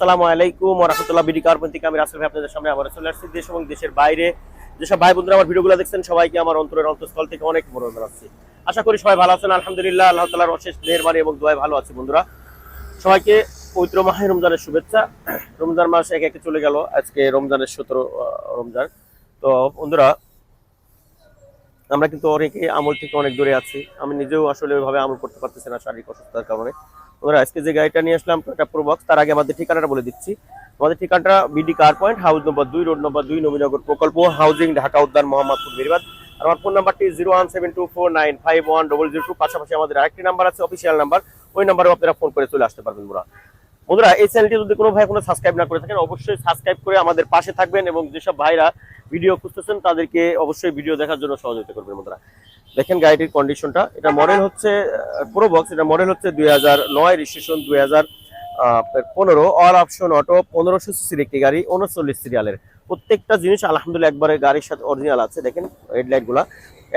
আসসালামু আলাইকুম রাহমাতুল্লাহ বিডি কার্পন থেকে আমি রাসেল ভাই, আপনাদের সামনে আবার চলে আসছি দেশ এবং দেশের বাইরে। যেসব ভাই বন্ধুরা আমার ভিডিওগুলো দেখছেন, সবাইকে আমার অন্তরের অন্তঃস্থল থেকে অনেক মনে জানাচ্ছি। আশা করি সবাই ভালো আছেন, আলহামদুলিল্লাহ, আল্লাহ তাআলার অশেষ মেহেরবানি এবং দোয়ায় ভালো আছি বন্ধুরা। সবাইকে পবিত্র মাহে রমজানের শুভেচ্ছা। রমজান মাস এক একে চলে গেল, আজকে রমজানের সতেরো রমজান। তো বন্ধুরা, আমরা কিন্তু অনেকে আমল থেকে অনেক দূরে আছি। আমি নিজেও আসলে ওইভাবে আমল করতে পারতেছি না শারীরিক অসুস্থতার কারণে। আমরা আজকে যে গাড়িটা নিয়ে আসলাম টয়টা তার আগে আমাদের ঠিকানাটা বলে দিচ্ছি। আমাদের ঠিকানাটা BD car point house number দুই রোড নম্বর দুই, নবীনগর প্রকল্প হাউজিং ঢাকা, উদ্যান, মোহাম্মদপুর বেরিবাদ আর আমার ফোন নাম্বারটি zero one seven two four nine five one double zero two পাশাপাশি আমাদের আরেকটি নাম্বার আছে অফিসিয়াল নাম্বার ওই নাম্বারেও আপনারা ফোন করে চলে আসতে পারবেন বন্ধুরা বন্ধুরা, এই চ্যানেলটি যদি কোনো ভাই কোনো সাবস্ক্রাইব না করে থাকেন, অবশ্যই সাবস্ক্রাইব করে আমাদের পাশে থাকবেন এবং যেসব ভাইরা ভিডিও খুঁজতেছেন, তাদেরকে অবশ্যই ভিডিও দেখার জন্য সহযোগিতা করবেন বন্ধুরা। দেখেন গাড়িটির কন্ডিশনটা এটা মডেল হচ্ছে পুরো বক্স এটা মডেল হচ্ছে দুই হাজার নয় রেজিস্ট্রেশন দুই হাজার পনেরো। অল অপশন অটো পনেরোশো সিসির একটি গাড়ি, উনচল্লিশ সিরিয়ালের প্রত্যেকটা জিনিস, আলহামদুলিল্লাহ, একবারে গাড়ির সাথে অরিজিনাল আছে। দেখেন হেডলাইটগুলা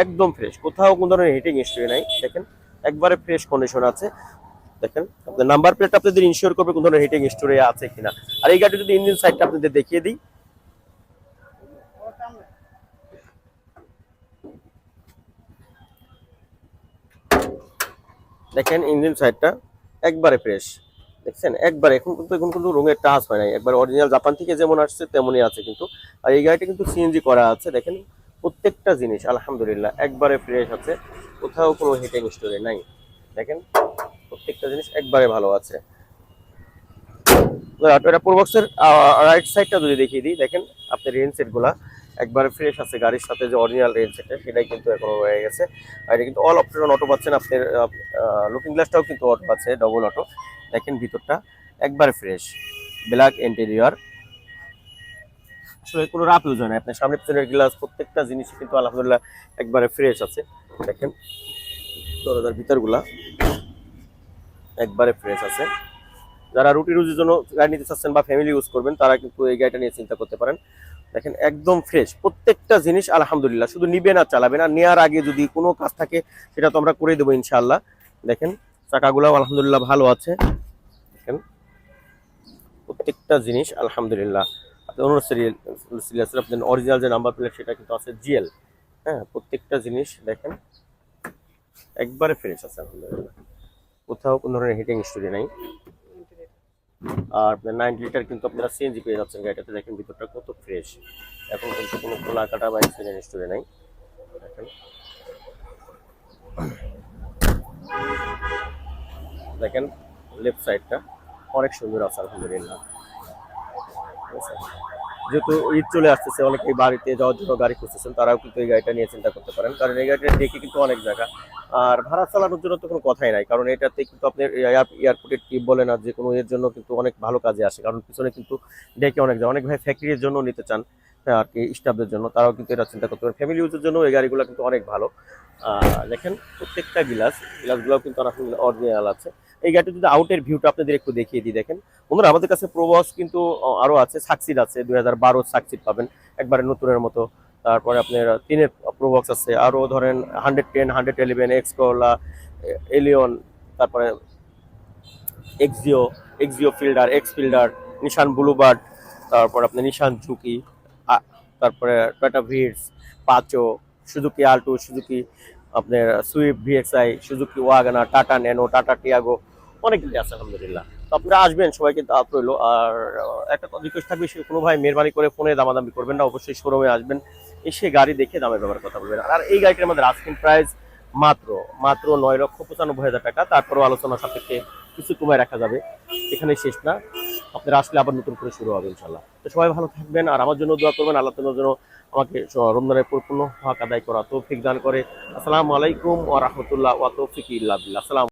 একদম ফ্রেশ কোথাও কোনো ধরনের হিটিং হিস্ট্রি নাই। দেখেন, একবারে ফ্রেশ কন্ডিশন আছে। দেখেন, আপনার নাম্বার প্লেট আপনাদের ইনশিওর করবে কোন ধরনের হিটিং হিস্টোরি আছে কিনা। আর এই গাড়ি যদি ইঞ্জিন সাইডটা আপনাদের দেখিয়ে দিই। দেখেন ইঞ্জিন সাইডটা একবারে ফ্রেশ দেখছেন? একবারে এখন কিন্তু এখন কিন্তু রঙের টাচ হয় নাই। একবার অরিজিনাল জাপান থেকে যেমন আসছে, তেমনই আছে কিন্তু। আর এই গাড়িটা কিন্তু সিএনজি করা আছে, দেখেন। প্রত্যেকটা জিনিস, আলহামদুলিল্লাহ, একবারে ফ্রেশ আছে। কোথাও কোনো হিটিং স্টোরি নাই। দেখেন? প্রত্যেকটা জিনিস একবারে ভালো আছে। এটা প্রোবক্সের রাইট সাইডটা যদি দেখিয়ে দিই, দেখেন আপনার রেনগুলা, একবারে ফ্রেশ আছে গাড়ির সাথে যে অরিজিনাল রেন সেটটা সেটাই কিন্তু এখনও রয়ে গেছে। আর এটা কিন্তু অল অপশন অটো পাচ্ছেন আপনার লুকিং গ্লাসটাও কিন্তু অটো আছে ডবল অটো দেখেন ভিতরটা একবারে ফ্রেশ ব্ল্যাক ইন্টেরিয়র আসলে কোনো রাপ ইউজ হয় না, আপনার সামনে পিছনের গ্লাস প্রত্যেকটা জিনিসই কিন্তু আলহামদুলিল্লাহ একবারে ফ্রেশ আছে। দেখেন দরজার ভিতরগুলা। একবারে ফ্রেশ আছে যারা রুটি রুজির জন্য গাড়ি নিতে চাচ্ছেন বা ফ্যামিলি ইউজ করবেন, তারা কিন্তু এই গাড়িটা নিয়ে চিন্তা করতে পারেন। দেখেন, একদম ফ্রেশ প্রত্যেকটা জিনিস আলহামদুলিল্লাহ, শুধু নিবেন আর চালাবেন। আর নেওয়ার আগে যদি কোনো কাজ থাকে, সেটা তো আমরা করে দেবো ইনশাআল্লাহ। দেখেন, চাকাগুলোও আলহামদুলিল্লাহ ভালো আছে। দেখেন, প্রত্যেকটা জিনিস আলহামদুলিল্লাহ। সিরিয়াল আপনার অরিজিনাল যে নাম্বার প্লেট সেটা কিন্তু আছে জিএল হ্যাঁ প্রত্যেকটা জিনিস দেখেন, একবারে ফ্রেশ আছে আলহামদুলিল্লাহ। কোথাও কোনো ধরনের হিটিং স্টোরি নাই। আর আপনার নাইন লিটার কিন্তু আপনারা সিএনজি পেয়ে যাচ্ছেন গাড়িটাতে। দেখেন ভিতরটা কত ফ্রেশ এখন কিন্তু কোনো খোলা কাটা বা অ্যাক্সিডেন্ট স্টোরি নাই। দেখেন। দেখেন লেফট সাইডটা অনেক সুন্দর আছে, আলহামদুলিল্লাহ? যেহেতু ঈদ চলে আসতেছে অনেকেই বাড়িতে যাওয়ার জন্য গাড়ি খুঁজতেছেন তারাও কিন্তু এই গাড়িটা নিয়ে চিন্তা করতে পারেন। কারণ এই গাড়িটা দেখে কিন্তু অনেক জায়গা। আর ভাড়া চালানোর জন্য তো কোনো কথাই নাই কারণ এটাতে কিন্তু আপনার এয়ারপোর্টের টিপ বলেন আর যে কোনো এর জন্য কিন্তু অনেক ভালো কাজে আসে। কারণ পিছনে কিন্তু ডেকে অনেক যায় অনেক ভাই ফ্যাক্টরির জন্য নিতে চান হ্যাঁ, আর কি স্টাফদের জন্য তারাও কিন্তু এটা চিন্তা করতে পারেন। ফ্যামিলি ইউজের জন্য এই গাড়িগুলো কিন্তু অনেক ভালো। দেখেন প্রত্যেকটা গিলাস গিলাসগুলো কিন্তু অরিজিনাল আছে। এই গাড়িটা যদি আউটের ভিউটা আপনাদের একটু দেখিয়ে দিই দেখেন। বন্ধুরা আমাদের কাছে প্রবস কিন্তু আহ, আরও আছে সাকসিড আছে দুই হাজার বারো সাকসিড পাবেন। একবারে নতুনের মতো। তারপরে আপনার তিনের প্রোবক্স আছে আরও ধরেন hundred ten hundred eleven X Corolla Allion তারপরে Axio Axio Fielder X Fielder Nissan Bluebird তারপর আপনার নিশান ঝুঁকি তারপরে Toyota Vitz Passo Suzuki Alto Suzuki আপনার সুইফট ভিএক্সআই সুজুকি ওয়াগানা টাটা ন্যানো টাটা টিয়াগো অনেক কিছু আছে, আলহামদুলিল্লাহ। তো আপনারা আসবেন সবাইকে দাওয়াত রইল। আর একটা রিকোয়েস্ট থাকবে, সে কোনো ভাই মেহরবানি করে ফোনে দামাদামি করবেন না, অবশ্যই শোরুমে আসবেন। এসে গাড়ি দেখে দামের ব্যাপারে কথা বলবেন। আর এই গাড়িটার আমাদের আস্কিং প্রাইস মাত্র মাত্র নয় লক্ষ পঁচানব্বই হাজার টাকা। তারপরও আলোচনা সাপেক্ষে কিছু কমায় রাখা যাবে। এখানে শেষ না। আপনারা আসলে আবার নতুন করে শুরু হবে ইনশাল্লাহ তো সবাই ভালো থাকবেন, আর আমার জন্য দোয়া করবেন, আল্লাহ তোমার জন্য আমাকে রমজানের পরিপূর্ণ হক আদায় করা তৌফিক দান করে। আসসালামু আলাইকুম ওয়া ওয়া তৌফিক ইল্লা বিল্লাহ। আসসালাম